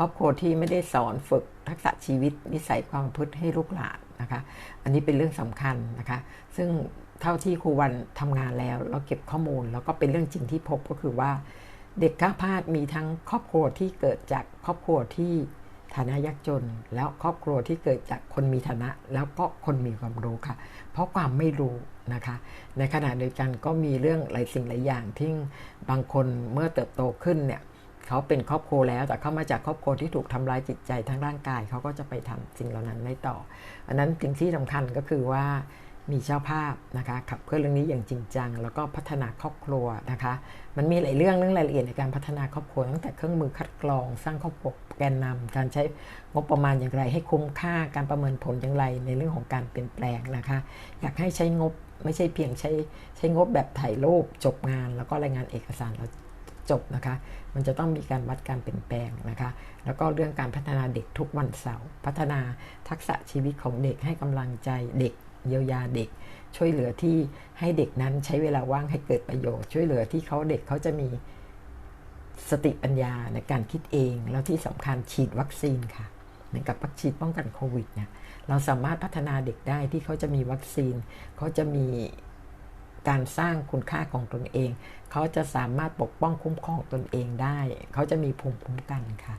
รอบครัวที่ไม่ได้สอนฝึกทักษะชีวิตนิสัยความพฤติให้ลูกหลานนะคะ อันนี้เป็นเรื่องสำคัญนะคะ ซึ่งเท่าที่ครูวันทำงานแล้วเราเก็บข้อมูล แล้วก็เป็นเรื่องจริงที่พบก็คือว่าเด็กข้าพาดมีทั้งครอบครัวที่เกิดจากครอบครัวที่ฐานะยากจน แล้วครอบครัวที่เกิดจากคนมีฐานะ แล้วก็คนมีความรู้ค่ะ เพราะความไม่รู้นะคะ ในขณะเดียวกันก็มีเรื่องหลายสิ่งหลายอย่างที่บางคนเมื่อเติบโตขึ้นเนี่ย เขาเป็นครอบครัวแล้ว แต่เขามาจากครอบครัวที่ถูกทำร้ายจิตใจทั้งร่างกาย เขาก็จะไปทำสิ่งเหล่านั้นไม่ต่อ อันนั้นสิ่งที่สำคัญก็คือว่ามีเจ้าภาพนะคะขับเคลื่อนเรื่องนี้อย่างจริงจัง แล้วก็พัฒนาครอบครัวนะคะ มันมีหลายเรื่องเรื่องรายละเอียดในการพัฒนาครอบครัวตั้งแต่เครื่องมือคัดกรอง สร้างครอบครัวแกนนำการใช้งบประมาณอย่างไร ให้คุ้มค่าการประเมินผลอย่างไรในเรื่องของการเปลี่ยนแปลงนะคะ อยากให้ใช้งบไม่ใช่เพียงใช้ใช้งบแบบถ่ายรูปจบงาน แล้วก็รายงานเอกสารแล้ว จบนะคะ มันจะต้องมีการวัดการเปลี่ยนแปลงนะคะ แล้วก็เรื่องการพัฒนาเด็กทุกวันเสาร์พัฒนาทักษะชีวิตของเด็กให้กำลังใจเด็กเยียวยาเด็ก ช่วยเหลือที่ให้เด็กนั้นใช้เวลาว่างให้เกิดประโยชน์ ช่วยเหลือที่เขาเด็กเขาจะมีสติปัญญาในการคิดเอง แล้วที่สำคัญฉีดวัคซีนค่ะเหมือนกับวัคซีนป้องกันโควิดเนี่ยเราสามารถพัฒนาเด็กได้ที่เขาจะมีวัคซีนเขาจะมี การสร้างคุณค่าของตนเอง เขาจะสามารถปกป้องคุ้มครองตนเองได้ เขาจะมีภูมิคุ้มกันค่ะ